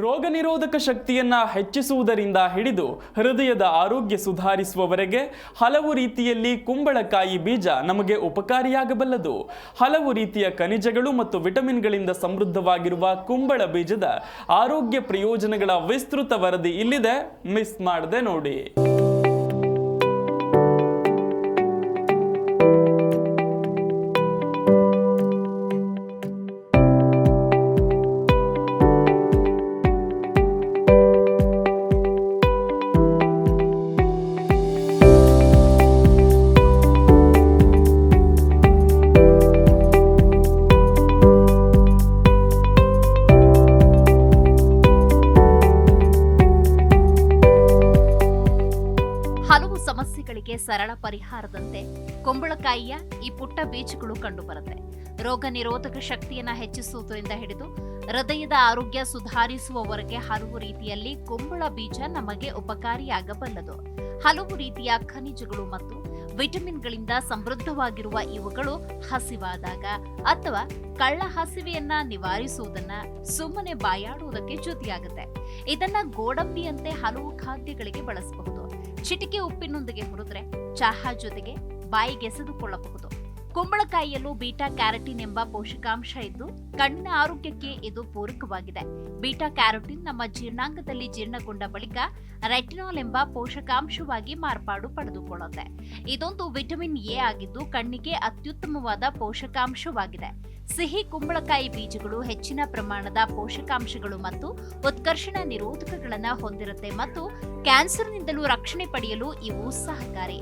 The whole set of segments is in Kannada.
ರೋಗ ನಿರೋಧಕ ಶಕ್ತಿಯನ್ನ ಹೆಚ್ಚಿಸುವುದರಿಂದ ಹಿಡಿದು ಹೃದಯದ ಆರೋಗ್ಯ ಸುಧಾರಿಸುವವರೆಗೆ ಹಲವು ರೀತಿಯಲ್ಲಿ ಕುಂಬಳಕಾಯಿ ಬೀಜ ನಮಗೆ ಉಪಕಾರಿಯಾಗಬಲ್ಲದು. ಹಲವು ರೀತಿಯ ಖನಿಜಗಳು ಮತ್ತು ವಿಟಮಿನ್ಗಳಿಂದ ಸಮೃದ್ಧವಾಗಿರುವ ಕುಂಬಳ ಬೀಜದ ಆರೋಗ್ಯ ಪ್ರಯೋಜನಗಳ ವಿಸ್ತೃತ ವರದಿ ಇಲ್ಲಿದೆ. ಮಿಸ್ ಮಾಡದೆ ನೋಡಿ. ಸಮಸ್ಯೆಗಳಿಗೆ ಸರಳ ಪರಿಹಾರದಂತೆ ಕುಂಬಳಕಾಯಿಯ ಈ ಪುಟ್ಟ ಬೀಜಗಳು ಕಂಡುಬರುತ್ತೆ. ರೋಗ ನಿರೋಧಕ ಶಕ್ತಿಯನ್ನ ಹೆಚ್ಚಿಸುವುದರಿಂದ ಹಿಡಿದು ಹೃದಯದ ಆರೋಗ್ಯ ಸುಧಾರಿಸುವವರೆಗೆ ಹಲವು ರೀತಿಯಲ್ಲಿ ಕುಂಬಳ ಬೀಜ ನಮಗೆ ಉಪಕಾರಿಯಾಗಬಲ್ಲದು. ಹಲವು ರೀತಿಯ ಖನಿಜಗಳು ಮತ್ತು ವಿಟಮಿನ್ಗಳಿಂದ ಸಮೃದ್ಧವಾಗಿರುವ ಇವುಗಳು ಹಸಿವಾದಾಗ ಅಥವಾ ಕಳ್ಳ ಹಸಿವೆಯನ್ನ ನಿವಾರಿಸುವುದನ್ನ ಸುಮ್ಮನೆ ಬಾಯಾಡುವುದಕ್ಕೆ ಜೊತೆಯಾಗುತ್ತೆ ಇದನ್ನ ಗೋಡಂಬಿಯಂತೆ ಹಲವು ಖಾದ್ಯಗಳಿಗೆ ಬಳಸಬಹುದು. ಚಿಟಿಕೆ ಉಪ್ಪಿನೊಂದಿಗೆ ಹುರಿದ್ರೆ ಚಹಾ ಜೊತೆಗೆ ಬಾಯಿಗೆಸೆದುಕೊಳ್ಳಬಹುದು ಕುಂಬಳಕಾಯಿಯಲ್ಲೂ ಬೀಟಾ ಕ್ಯಾರಟಿನ್ ಎಂಬ ಪೋಷಕಾಂಶ ಇದ್ದು, ಕಣ್ಣಿನ ಆರೋಗ್ಯಕ್ಕೆ ಇದು ಪೂರಕವಾಗಿದೆ. ಬೀಟಾ ಕ್ಯಾರೋಟಿನ್ ನಮ್ಮ ಜೀರ್ಣಾಂಗದಲ್ಲಿ ಜೀರ್ಣಗೊಂಡ ಬಳಿಕ ರೆಟಿನಾಲ್ ಎಂಬ ಪೋಷಕಾಂಶವಾಗಿ ಮಾರ್ಪಾಡು ಪಡೆದುಕೊಳ್ಳುತ್ತೆ. ಇದೊಂದು ವಿಟಮಿನ್ ಎ ಆಗಿದ್ದು, ಕಣ್ಣಿಗೆ ಅತ್ಯುತ್ತಮವಾದ ಪೋಷಕಾಂಶವಾಗಿದೆ. ಸಿಹಿ ಕುಂಬಳಕಾಯಿ ಬೀಜಗಳು ಹೆಚ್ಚಿನ ಪ್ರಮಾಣದ ಪೋಷಕಾಂಶಗಳು ಮತ್ತು ಉತ್ಕರ್ಷಣ ನಿರೋಧಕಗಳನ್ನು ಹೊಂದಿರುತ್ತೆ ಮತ್ತು ಕ್ಯಾನ್ಸರ್ನಿಂದಲೂ ರಕ್ಷಣೆ ಪಡೆಯಲು ಇವು ಸಹಕಾರಿ.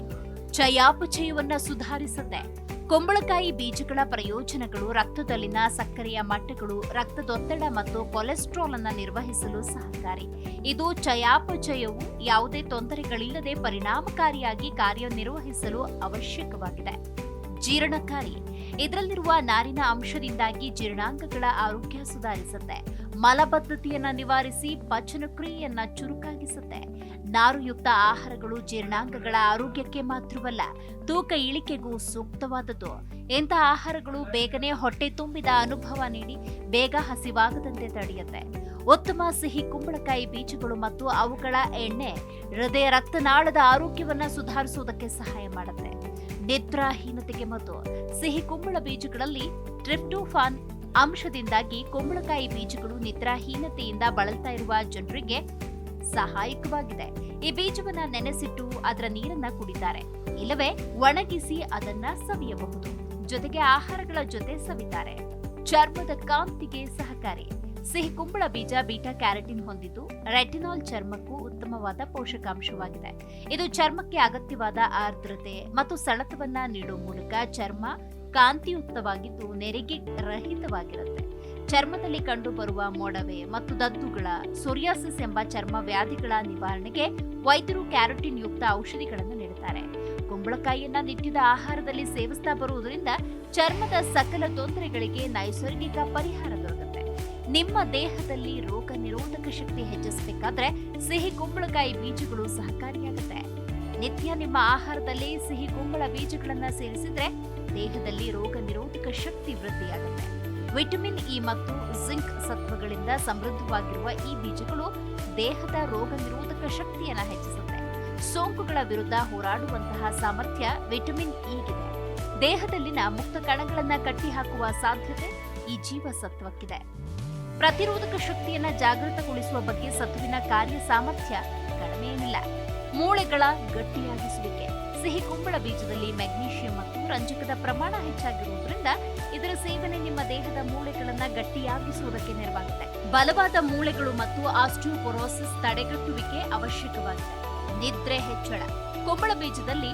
ಚಯಾಪಚಯವನ್ನು ಸುಧಾರಿಸುತ್ತೆ. ಕುಂಬಳಕಾಯಿ ಬೀಜಗಳ ಪ್ರಯೋಜನಗಳು, ರಕ್ತದಲ್ಲಿನ ಸಕ್ಕರೆಯ ಮಟ್ಟಗಳು, ರಕ್ತದೊತ್ತಡ ಮತ್ತು ಕೊಲೆಸ್ಟ್ರಾಲ್ ಅನ್ನು ನಿರ್ವಹಿಸಲು ಸಹಕಾರಿ. ಇದು ಚಯಾಪಚಯವು ಯಾವುದೇ ತೊಂದರೆಗಳಿಲ್ಲದೆ ಪರಿಣಾಮಕಾರಿಯಾಗಿ ಕಾರ್ಯನಿರ್ವಹಿಸಲು ಅವಶ್ಯಕವಾಗಿದೆ. ಜೀರ್ಣಕಾರಿ ಇದರಲ್ಲಿರುವ ನಾರಿನ ಅಂಶದಿಂದಾಗಿ ಜೀರ್ಣಾಂಗಗಳ ಆರೋಗ್ಯ ಸುಧಾರಿಸುತ್ತೆ. ಮಲಬದ್ಧತೆಯನ್ನ ನಿವಾರಿಸಿ ಪಚನ ಕ್ರಿಯೆಯನ್ನ ಚುರುಕಾಗಿಸುತ್ತೆ. ನಾರುಯುಕ್ತ ಆಹಾರಗಳು ಜೀರ್ಣಾಂಗಗಳ ಆರೋಗ್ಯಕ್ಕೆ ಮಾತ್ರವಲ್ಲ, ತೂಕ ಇಳಿಕೆಗೂ ಸೂಕ್ತವಾದದ್ದು. ಇಂಥ ಆಹಾರಗಳು ಬೇಗನೆ ಹೊಟ್ಟೆ ತುಂಬಿದ ಅನುಭವ ನೀಡಿ ಬೇಗ ಹಸಿವಾಗದಂತೆ ತಡೆಯುತ್ತೆ. ಉತ್ತಮ ಸಿಹಿ ಕುಂಬಳಕಾಯಿ ಬೀಜಗಳು ಮತ್ತು ಅವುಗಳ ಎಣ್ಣೆ ಹೃದಯ ರಕ್ತನಾಳದ ಆರೋಗ್ಯವನ್ನ ಸುಧಾರಿಸುವುದಕ್ಕೆ ಸಹಾಯ ಮಾಡುತ್ತೆ. ನಿದ್ರಾಹೀನತೆಗೆ ಮತ್ತು ಸಿಹಿ ಕುಂಬಳ ಬೀಜಗಳಲ್ಲಿ ಟ್ರಿಪ್ಟೋಫಾನ್ ಅಂಶದಿಂದಾಗಿ ಕುಂಬಳಕಾಯಿ ಬೀಜಗಳು ನಿದ್ರಾಹೀನತೆಯಿಂದ ಬಳಲ್ತಾ ಇರುವ ಜನರಿಗೆ ಸಹಾಯಕವಾಗಿದೆ. ಈ ಬೀಜವನ್ನ ನೆನೆಸಿಟ್ಟು ಅದರ ನೀರನ್ನ ಕುಡಿತಾರೆ. ಇಲ್ಲವೇ ಒಣಗಿಸಿ ಅದನ್ನ ಸವಿಯಬಹುದು. ಜೊತೆಗೆ ಆಹಾರಗಳ ಜೊತೆ ಸವಿತಾರೆ. ಚರ್ಮದ ಕಾಂತಿಗೆ ಸಹಕಾರಿ. ಸಿಹಿ ಕುಂಬಳ ಬೀಜ ಬೀಟಾ ಕ್ಯಾರಟಿನ್ ಹೊಂದಿದ್ದು ರೆಟಿನಾಲ್ ಚರ್ಮಕ್ಕೂ ಉತ್ತಮವಾದ ಪೋಷಕಾಂಶವಾಗಿದೆ. ಇದು ಚರ್ಮಕ್ಕೆ ಅಗತ್ಯವಾದ ಆರ್ದ್ರತೆ ಮತ್ತು ಸೆಳೆತವನ್ನ ನೀಡುವ ಮೂಲಕ ಚರ್ಮ ಕಾಂತಿಯುಕ್ತವಾಗಿದ್ದು ನೆರಿಗೆ ರಹಿತವಾಗಿರುತ್ತೆ. ಚರ್ಮದಲ್ಲಿ ಕಂಡುಬರುವ ಮೊಡವೆ ಮತ್ತು ದದ್ದುಗಳ, ಸೊರಿಯಾಸಿಸ್ ಎಂಬ ಚರ್ಮ ವ್ಯಾಧಿಗಳ ನಿವಾರಣೆಗೆ ವೈದ್ಯರು ಕ್ಯಾರೋಟಿನ್ ಯುಕ್ತ ಔಷಧಿಗಳನ್ನು ನೀಡುತ್ತಾರೆ. ಕುಂಬಳಕಾಯಿಯನ್ನ ನಿತ್ಯದ ಆಹಾರದಲ್ಲಿ ಸೇವಿಸ್ತಾ ಬರುವುದರಿಂದ ಚರ್ಮದ ಸಕಲ ತೊಂದರೆಗಳಿಗೆ ನೈಸರ್ಗಿಕ ಪರಿಹಾರ ನಿಮ್ಮ ದೇಹದಲ್ಲಿ ರೋಗ ನಿರೋಧಕ ಶಕ್ತಿ ಹೆಚ್ಚಿಸಬೇಕಾದ್ರೆ ಸಿಹಿ ಕುಂಬಳಕಾಯಿ ಬೀಜಗಳು ಸಹಕಾರಿಯಾಗುತ್ತೆ. ನಿತ್ಯ ನಿಮ್ಮ ಆಹಾರದಲ್ಲಿ ಸಿಹಿ ಕುಂಬಳ ಬೀಜಗಳನ್ನ ಸೇರಿಸಿದ್ರೆ ದೇಹದಲ್ಲಿ ರೋಗ ನಿರೋಧಕ ಶಕ್ತಿ ವೃದ್ಧಿಯಾಗುತ್ತೆ. ವಿಟಮಿನ್ ಇ ಮತ್ತು ಜಿಂಕ್ ಸತ್ವಗಳಿಂದ ಸಮೃದ್ಧವಾಗಿರುವ ಈ ಬೀಜಗಳು ದೇಹದ ರೋಗ ನಿರೋಧಕ ಶಕ್ತಿಯನ್ನ ಹೆಚ್ಚಿಸುತ್ತೆ. ಸೋಂಕುಗಳ ವಿರುದ್ಧ ಹೋರಾಡುವಂತಹ ಸಾಮರ್ಥ್ಯ ವಿಟಮಿನ್ ಇಗಿದೆ ದೇಹದಲ್ಲಿನ ಮುಕ್ತ ಕಣಗಳನ್ನ ಕಟ್ಟಿಹಾಕುವ ಸಾಧ್ಯತೆ ಈ ಜೀವಸತ್ವಕ್ಕಿದೆ. ಪ್ರತಿರೋಧಕ ಶಕ್ತಿಯನ್ನ ಜಾಗೃತಗೊಳಿಸುವ ಬಗ್ಗೆ ಸತುವಿನ ಕಾರ್ಯ ಸಾಮರ್ಥ್ಯ ಕಡಿಮೆಯೇನಿಲ್ಲ ಮೂಳೆಗಳ ಗಟ್ಟಿಯಾಗಿಸುವಿಕೆ, ಸಿಹಿ ಕುಂಬಳ ಬೀಜದಲ್ಲಿ ಮೆಗ್ನೀಷಿಯಂ ಮತ್ತು ರಂಜಕದ ಪ್ರಮಾಣ ಹೆಚ್ಚಾಗಿರುವುದರಿಂದ ಇದರ ಸೇವನೆ ನಿಮ್ಮ ದೇಹದ ಮೂಳೆಗಳನ್ನ ಗಟ್ಟಿಯಾಗಿಸುವುದಕ್ಕೆ ನೆರವಾಗುತ್ತೆ. ಬಲವಾದ ಮೂಳೆಗಳು ಮತ್ತು ಆಸ್ಟಿಯೋಪೊರೋಸಿಸ್ ತಡೆಗಟ್ಟುವಿಕೆ ಅವಶ್ಯಕವಾಗಿದೆ. ನಿದ್ರೆ ಹೆಚ್ಚಳ, ಕುಂಬಳ ಬೀಜದಲ್ಲಿ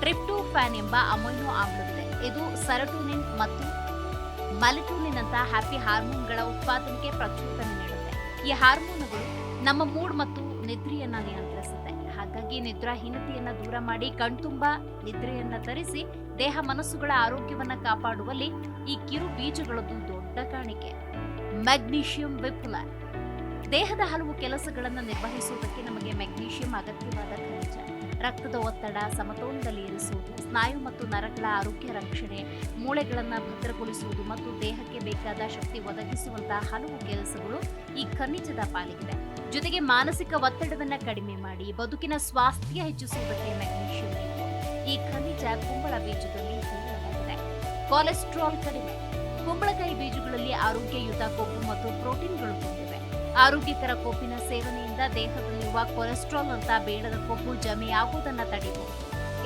ಟ್ರಿಪ್ಟೋಫ್ಯಾನ್ ಎಂಬ ಅಮೈನೋ ಆಮ್ಲವಿದೆ. ಇದು ಸರಟೋನಿನ್ ಮತ್ತು ಮೆಲಟೋನಿನ್ ಅಂತ ಹ್ಯಾಪಿ ಹಾರ್ಮೋನ್ಗಳ ಉತ್ಪಾದನೆಗೆ ಪ್ರಚೋದನೆ ನೀಡುತ್ತೆ. ಈ ಹಾರ್ಮೋನುಗಳು ನಮ್ಮ ಮೂಡ್ ಮತ್ತು ನಿದ್ರೆಯನ್ನ ನಿಯಂತ್ರಿಸುತ್ತೆ. ಹಾಗಾಗಿ ನಿದ್ರಾಹೀನತೆಯನ್ನ ದೂರ ಮಾಡಿ ಕಣ್ತುಂಬ, ನಿದ್ರೆಯನ್ನ ತರಿಸಿ ದೇಹ ಮನಸ್ಸುಗಳ ಆರೋಗ್ಯವನ್ನ ಕಾಪಾಡುವಲ್ಲಿ ಈ ಕಿರು ಬೀಜಗಳದ್ದು ದೊಡ್ಡ ಕಾಣಿಕೆ. ಮೆಗ್ನೀಷಿಯಂ ವಿಪುಲ ದೇಹದ ಹಲವು ಕೆಲಸಗಳನ್ನು ನಿರ್ವಹಿಸುವುದಕ್ಕೆ ನಮಗೆ ಮೆಗ್ನೀಷಿಯಂ ಅಗತ್ಯವಾದ ಖನಿಜ. ರಕ್ತದ ಒತ್ತಡ, ಸಮತೋಲನದಲ್ಲಿ ಇರಿಸುವುದು, ಸ್ನಾಯು ಮತ್ತು ನರಗಳ ಆರೋಗ್ಯ ರಕ್ಷಣೆ, ಮೂಳೆಗಳನ್ನು ಭದ್ರಗೊಳಿಸುವುದು ಮತ್ತು ದೇಹಕ್ಕೆ ಬೇಕಾದ ಶಕ್ತಿ ಒದಗಿಸುವಂತಹ ಹಲವು ಕೆಲಸಗಳು ಈ ಖನಿಜದ ಪಾಲಿಗಿದೆ. ಜೊತೆಗೆ ಮಾನಸಿಕ ಒತ್ತಡವನ್ನು ಕಡಿಮೆ ಮಾಡಿ, ಬದುಕಿನ ಸ್ವಾಸ್ಥ್ಯ ಹೆಚ್ಚಿಸುವುದಕ್ಕೆ ಮೆಗ್ನೀಷಿಯಂ ಈ ಖನಿಜ ಕುಂಬಳ ಬೀಜದಲ್ಲಿ ಕೊಲೆಸ್ಟ್ರಾಲ್ ಕಡಿಮೆ. ಕುಂಬಳಕಾಯಿ ಬೀಜಗಳಲ್ಲಿ ಆರೋಗ್ಯಯುತ ಕೊಬ್ಬು ಮತ್ತು ಪ್ರೋಟೀನ್ಗಳು ಆರೋಗ್ಯಕರ ಕೊಬ್ಬಿನ ಸೇವನೆಯಿಂದ ದೇಹದಲ್ಲಿರುವ ಕೊಲೆಸ್ಟ್ರಾಲ್ ಅಂತ ಬೇಡದ ಕೊಬ್ಬು ಜಮೆಯಾಗುವುದನ್ನು ತಡೆಯಬಹುದು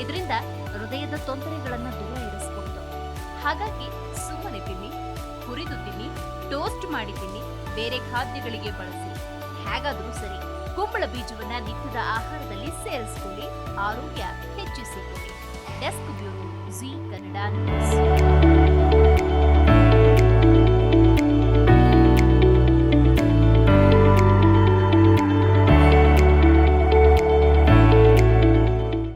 ಇದರಿಂದ ಹೃದಯದ ತೊಂದರೆಗಳನ್ನು ದೂರ ಇರಿಸಬಹುದು. ಹಾಗಾಗಿ ಸುಮ್ಮನೆ ತಿನ್ನಿ ಹುರಿದು ತಿನ್ನಿ, ಟೋಸ್ಟ್ ಮಾಡಿ ತಿನ್ನಿ, ಬೇರೆ ಖಾದ್ಯಗಳಿಗೆ ಬಳಸಿ. ಹೇಗಾದರೂ ಸರಿ, ಕುಂಬಳ ಬೀಜವನ್ನ ನಿತ್ಯದ ಆಹಾರದಲ್ಲಿ ಸೇರಿಸಿಕೊಳ್ಳಿ, ಆರೋಗ್ಯ ಹೆಚ್ಚಿಸಿಕೊಳ್ಳಿ. Desk bureau Zee Kannada news.